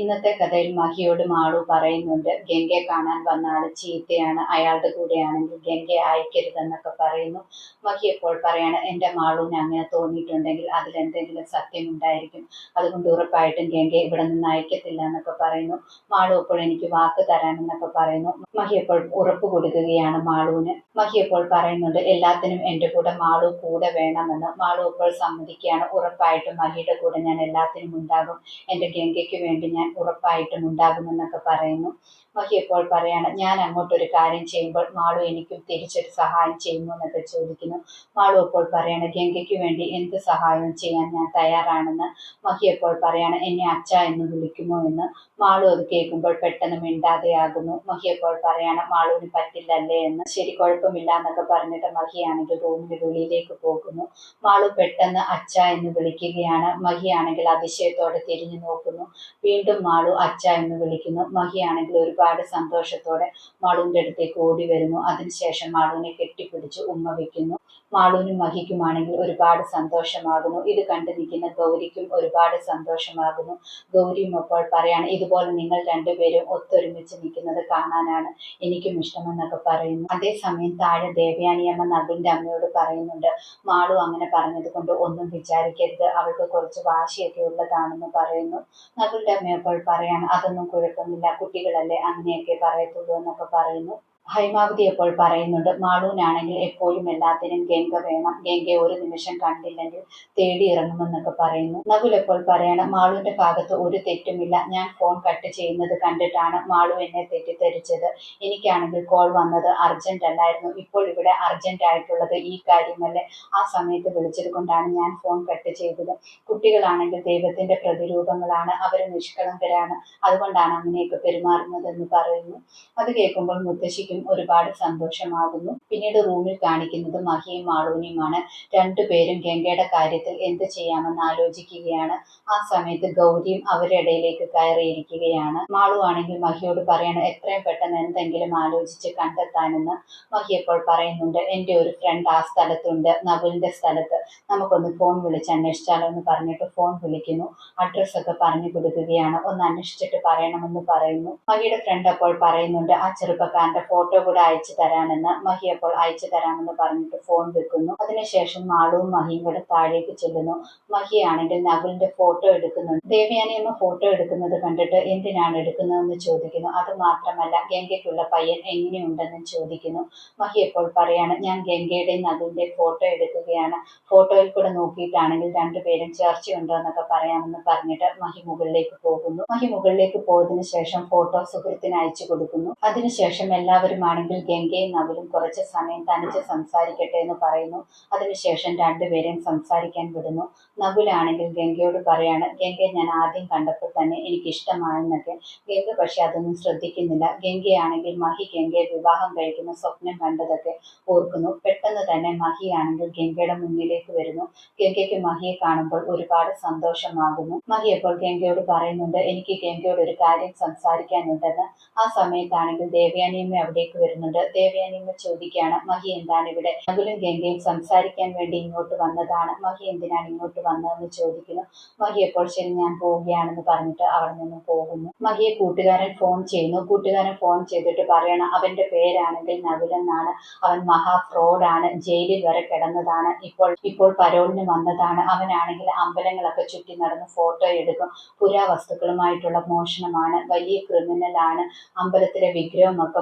ഇന്നത്തെ കഥയിൽ മഹിയോട് മാളു പറയുന്നുണ്ട് ഗംഗയെ കാണാൻ വന്ന ആൾ ചീത്തയാണ് അയാളുടെ കൂടെയാണെങ്കിൽ ഗംഗയെ അയക്കരുതെന്നൊക്കെ പറയുന്നു. മഹി എപ്പോൾ പറയാണ് എന്റെ മാളുവിന് അങ്ങനെ തോന്നിയിട്ടുണ്ടെങ്കിൽ അതിലെന്തെങ്കിലും സത്യം ഉണ്ടായിരിക്കും. അതുകൊണ്ട് ഉറപ്പായിട്ടും ഗംഗയെ ഇവിടെ നിന്ന് അയക്കത്തില്ല എന്നൊക്കെ പറയുന്നു. മാളു ഇപ്പോൾ എനിക്ക് വാക്ക് തരാമെന്നൊക്കെ പറയുന്നു. മഹി ഇപ്പോൾ ഉറപ്പ് കൊടുക്കുകയാണ് മാളുവിന് മഹി ഇപ്പോൾ പറയുന്നുണ്ട് എല്ലാത്തിനും എന്റെ കൂടെ മാളു കൂടെ വേണമെന്ന് മാളു ഇപ്പോൾ സമ്മതിക്കുകയാണ്. ഉറപ്പായിട്ടും മഹിയുടെ കൂടെ ഞാൻ എല്ലാത്തിനും ഉണ്ടാകും. എന്റെ ഗംഗയ്ക്ക് വേണ്ടി ഞാൻ ഉറപ്പായിട്ടും ഉണ്ടാകുമെന്നൊക്കെ പറയുന്നു. മഹി ഇപ്പോൾ പറയാണ് ഞാൻ അങ്ങോട്ടൊരു കാര്യം ചെയ്യുമ്പോൾ മാളു എനിക്കും തിരിച്ചൊരു സഹായം ചെയ്യുമോ എന്നൊക്കെ ചോദിക്കുന്നു. മാളു അപ്പോൾ പറയാണ് ഗംഗയ്ക്ക് വേണ്ടി എന്ത് സഹായവും ചെയ്യാൻ ഞാൻ തയ്യാറാണെന്ന്. മഹി അപ്പോൾ പറയാണ് എന്നെ അച്ഛ എന്ന് വിളിക്കുമോ എന്ന്. മാളു അത് കേൾക്കുമ്പോൾ പെട്ടെന്ന് മിണ്ടാതെയാകുന്നു. മഹി അപ്പോൾ പറയാണ് മാളുവിന് പറ്റില്ലല്ലേ എന്ന്. ശരി കുഴപ്പമില്ല എന്നൊക്കെ പറഞ്ഞിട്ട് മഹിയാണെങ്കിൽ റൂമിന് വെളിയിലേക്ക് പോകുന്നു. മാളു പെട്ടെന്ന് അച്ഛ എന്ന് വിളിക്കുകയാണ്. മഹിയാണെങ്കിൽ അതിശയത്തോടെ തിരിഞ്ഞു നോക്കുന്നു. വീണ്ടും മാളു അച്ഛ എന്ന് വിളിക്കുന്നു. മഹിയാണെങ്കിൽ ഒരുപാട് സന്തോഷത്തോടെ മാളുവിന്റെ അടുത്തേക്ക് ഓടി വരുന്നു. അതിനുശേഷം മാളുവിനെ കെട്ടിപ്പിടിച്ച് ഉമ്മ വെക്കുന്നു മാളുവിനും മഹിക്കുമാണെങ്കിൽ ഒരുപാട് സന്തോഷമാകുന്നു. ഇത് കണ്ടു നിൽക്കുന്ന ഗൗരിക്കും ഒരുപാട് സന്തോഷമാകുന്നു. ഗൗരിയും അപ്പോൾ പറയാണ് ഇതുപോലെ നിങ്ങൾ രണ്ടുപേരും ഒത്തൊരുമിച്ച് നിൽക്കുന്നത് കാണാനാണ് എനിക്കും ഇഷ്ടമെന്നൊക്കെ പറയുന്നു. അതേസമയം താഴെ ദേവയാനിയമ്മ നബിന്റെ അമ്മയോട് പറയുന്നുണ്ട് മാളു അങ്ങനെ പറഞ്ഞത് കൊണ്ട് ഒന്നും വിചാരിക്കരുത്. അവൾക്ക് കുറച്ച് വാശിയൊക്കെ ഉള്ളതാണെന്ന് പറയുന്നു. നകുലിന്റെ അമ്മ അപ്പോൾ പറയാൻ അതൊന്നും കുഴപ്പമില്ല കുട്ടികളല്ലേ അങ്ങനെയൊക്കെ പറയത്തുള്ളൂ എന്നൊക്കെ പറയുന്നു. ഹൈമാവതി എപ്പോൾ പറയുന്നുണ്ട്? മാളൂനാണെങ്കിൽ എപ്പോഴും എല്ലാത്തിനും ഗംഗ വേണം. ഗംഗയെ ഒരു നിമിഷം കണ്ടില്ലെങ്കിൽ തേടി ഇറങ്ങുമെന്നൊക്കെ പറയുന്നു. നകുൽ എപ്പോൾ പറയണം? മാളുവിന്റെ ഭാഗത്ത് ഒരു തെറ്റുമില്ല. ഞാൻ ഫോൺ കട്ട് ചെയ്യുന്നത് കണ്ടിട്ടാണ് മാളു എന്നെ തെറ്റിദ്ധരിച്ചത്. എനിക്കാണെങ്കിൽ കോൾ വന്നത് അർജന്റ് അല്ലായിരുന്നു. ഇപ്പോൾ ഇവിടെ അർജന്റ് ആയിട്ടുള്ളത് ഈ കാര്യമല്ലേ? ആ സമയത്ത് വിളിച്ചത് കൊണ്ടാണ് ഞാൻ ഫോൺ കട്ട് ചെയ്തത്. കുട്ടികളാണെങ്കിൽ ദൈവത്തിന്റെ പ്രതിരൂപങ്ങളാണ്. അവർ നിഷ്കളങ്കരാണ്. അതുകൊണ്ടാണ് അങ്ങനെയൊക്കെ പെരുമാറുന്നത് എന്ന് പറയുന്നു. അത് കേൾക്കുമ്പോൾ മുത്തശ്ശിക്കും ഒരുപാട് സന്തോഷമാകുന്നു. പിന്നീട് റൂമിൽ കാണിക്കുന്നത് മഹിയും മാളൂനിയുമാണ് രണ്ടുപേരും ഗംഗയുടെ കാര്യത്തിൽ എന്ത് ചെയ്യാമെന്ന് ആലോചിക്കുകയാണ്. ആ സമയത്ത് ഗൗരിയും അവരുടെ ഇടയിലേക്ക് കയറിയിരിക്കുകയാണ്. മാളു ആണെങ്കിൽ മഹിയോട് പറയണം എത്രയും പെട്ടെന്ന് എന്തെങ്കിലും ആലോചിച്ച് കണ്ടെത്താനെന്ന്. മഹി അപ്പോൾ പറയുന്നുണ്ട് എന്റെ ഒരു ഫ്രണ്ട് ആ സ്ഥലത്തുണ്ട് നകുലിന്റെ സ്ഥലത്ത്. നമുക്കൊന്ന് ഫോൺ വിളിച്ച് അന്വേഷിച്ചാലോ എന്ന് പറഞ്ഞിട്ട് ഫോൺ വിളിക്കുന്നു. അഡ്രസ് ഒക്കെ പറഞ്ഞു കൊടുക്കുകയാണ്. ഒന്ന് അന്വേഷിച്ചിട്ട് പറയണമെന്ന് പറയുന്നു. മഹിയുടെ ഫ്രണ്ട് അപ്പോൾ പറയുന്നുണ്ട് ആ ചെറുപ്പക്കാരന്റെ ഫോട്ടോ കൂടെ അയച്ചു തരാമെന്ന് മഹി അപ്പോൾ അയച്ചു തരാമെന്ന് പറഞ്ഞിട്ട് ഫോൺ വെക്കുന്നു. അതിനുശേഷം മാളുവും മഹിയും കൂടെ താഴേക്ക് ചെല്ലുന്നു. മഹിയാണെങ്കിൽ നകുലിന്റെ ഫോട്ടോ എടുക്കുന്നുണ്ട്. ദേവയാനിയമ്മ ഫോട്ടോ എടുക്കുന്നത് കണ്ടിട്ട് എന്തിനാണ് എടുക്കുന്നതെന്ന് ചോദിക്കുന്നു. അത് മാത്രമല്ല ഗംഗയ്ക്കുള്ള പയ്യൻ എങ്ങനെയുണ്ടെന്ന് ചോദിക്കുന്നു. മഹി അപ്പോൾ പറയാണ് ഞാൻ ഗംഗയുടെയും നകുലിന്റെയും ഫോട്ടോ എടുക്കുകയാണ്. ഫോട്ടോയിൽ കൂടെ നോക്കിയിട്ടാണെങ്കിൽ രണ്ടുപേരും ചേർച്ചയുണ്ടോ എന്നൊക്കെ പറയാമെന്ന് പറഞ്ഞിട്ട് മഹി മുകളിലേക്ക് പോകുന്നു. മഹി മുകളിലേക്ക് പോയതിനു ശേഷം ഫോട്ടോ സുഹൃത്തിന് അയച്ചു കൊടുക്കുന്നു. അതിനുശേഷം എല്ലാവരുമാണെങ്കിൽ ഗംഗയും നവിലും കുറച്ച് സമയം തനിച്ച് സംസാരിക്കട്ടെ എന്ന് പറയുന്നു. അതിനുശേഷം രണ്ടുപേരെയും സംസാരിക്കാൻ വിടുന്നു. നവിലാണെങ്കിൽ ഗംഗയോട് പറയാണ് ഗംഗയെ ഞാൻ ആദ്യം കണ്ടപ്പോൾ തന്നെ എനിക്ക് ഇഷ്ടമാണെന്നൊക്കെ ഗംഗ പക്ഷെ അതൊന്നും ശ്രദ്ധിക്കുന്നില്ല. ഗംഗയാണെങ്കിൽ മഹി ഗംഗയെ വിവാഹം കഴിക്കുന്ന സ്വപ്നം കണ്ടതൊക്കെ ഓർക്കുന്നു. പെട്ടെന്ന് തന്നെ മഹിയാണെങ്കിൽ ഗംഗയുടെ മുന്നിലേക്ക് വരുന്നു. ഗംഗയ്ക്ക് മഹിയെ കാണുമ്പോൾ ഒരുപാട് സന്തോഷമാകുന്നു. മഹി അപ്പോൾ ഗംഗയോട് പറയുന്നുണ്ട് എനിക്ക് ഗംഗയോട് ഒരു കാര്യം സംസാരിക്കാനുണ്ടെന്ന്. ആ സമയത്താണെങ്കിൽ ദേവയാനിയമ്മ അവിടേക്ക് വരുന്നുണ്ട്. ദേവയാനിമ്മ ചോദിക്കുകയാണ് മഹി എന്താണ് ഇവിടെ? നകുലും ഗംഗയും സംസാരിക്കാൻ വേണ്ടി ഇങ്ങോട്ട് വന്നതാണ്. മഹി എന്തിനാണ് ഇങ്ങോട്ട് വന്നതെന്ന് ചോദിക്കുന്നു. മഹി എപ്പോൾ ശരി ഞാൻ പോവുകയാണെന്ന് പറഞ്ഞിട്ട് അവിടെ നിന്നും പോകുന്നു. മഹിയെ കൂട്ടുകാരൻ ഫോൺ ചെയ്യുന്നു. കൂട്ടുകാരൻ ഫോൺ ചെയ്തിട്ട് പറയണം അവന്റെ പേരാണെങ്കിൽ നകുലെന്നാണ് അവൻ മഹാ ഫ്രോഡാണ് ജയിലിൽ വരെ കിടന്നതാണ്. ഇപ്പോൾ ഇപ്പോൾ പരോളിന് വന്നതാണ്. അവനാണെങ്കിൽ അമ്പലങ്ങളൊക്കെ ചുറ്റി നടന്ന് ഫോട്ടോ എടുക്കും. പുരാവസ്തുക്കളുമായിട്ടുള്ള മോഷണമാണ്. വലിയ ക്രിമിനലാണ് അമ്പലത്തിലെ വിഗ്രഹമൊക്കെ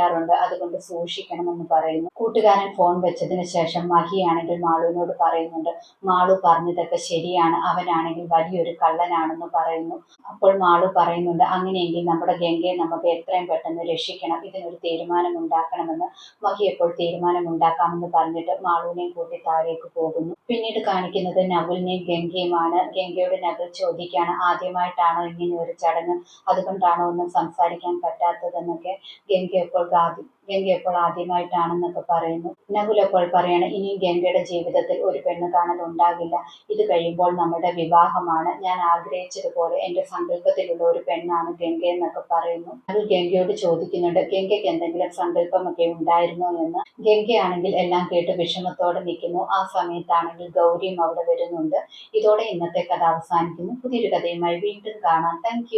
മോഷ്ടിക്കാറുണ്ട് അതുകൊണ്ട് സൂക്ഷിക്കണമെന്ന് പറയുന്നു. കൂട്ടുകാരൻ ഫോൺ വെച്ചതിന് ശേഷം മഹിയാണെങ്കിൽ മാളുവിനോട് പറയുന്നുണ്ട് മാളു പറഞ്ഞതൊക്കെ ശരിയാണ്. അവനാണെങ്കിൽ വലിയൊരു കള്ളനാണെന്ന് പറയുന്നു. അപ്പോൾ മാളു പറയുന്നുണ്ട് അങ്ങനെയെങ്കിൽ നമ്മുടെ ഗംഗയെ നമുക്ക് എത്രയും പെട്ടെന്ന് രക്ഷിക്കണം. ഇതിനൊരു തീരുമാനം ഉണ്ടാക്കണമെന്ന് മഹി എപ്പോൾ തീരുമാനം ഉണ്ടാക്കാമെന്ന് പറഞ്ഞിട്ട് മാളുവിനെയും കൂട്ടി താഴേക്ക് പോകുന്നു. പിന്നീട് കാണിക്കുന്നത് നവുലിനെയും ഗംഗയുമാണ്. ഗംഗയുടെ നവൽ ചോദിക്കുകയാണ് ആദ്യമായിട്ടാണോ ഇങ്ങനെ ഒരു ചടങ്ങ്? അതുകൊണ്ടാണോ ഒന്നും സംസാരിക്കാൻ പറ്റാത്തതെന്നൊക്കെ? ഗംഗ എപ്പോൾ ആദ്യം ഗംഗ അപ്പോൾ ആദ്യമായിട്ടാണെന്നൊക്കെ പറയുന്നു. നഹുൽ അപ്പോൾ പറയാണ് ഇനിയും ഗംഗയുടെ ജീവിതത്തിൽ ഒരു പെണ്ണ് കാണൽ ഉണ്ടാകില്ല ഇത് കഴിയുമ്പോൾ നമ്മുടെ വിവാഹമാണ്. ഞാൻ ആഗ്രഹിച്ചതുപോലെ എന്റെ സങ്കല്പത്തിലുള്ള ഒരു പെണ്ണാണ് ഗംഗ എന്നൊക്കെ പറയുന്നു. നകുൽ ഗംഗയോട് ചോദിക്കുന്നുണ്ട് ഗംഗയ്ക്ക് എന്തെങ്കിലും സങ്കല്പമൊക്കെ ഉണ്ടായിരുന്നോ എന്ന്? ഗംഗയാണെങ്കിൽ എല്ലാം കേട്ട് വിഷമത്തോടെ നിൽക്കുന്നു. ആ സമയത്താണെങ്കിൽ ഗൗരിയും അവിടെ വരുന്നുണ്ട്. ഇതോടെ ഇന്നത്തെ കഥ അവസാനിക്കുന്നു. പുതിയൊരു കഥയുമായി വീണ്ടും കാണാം. താങ്ക്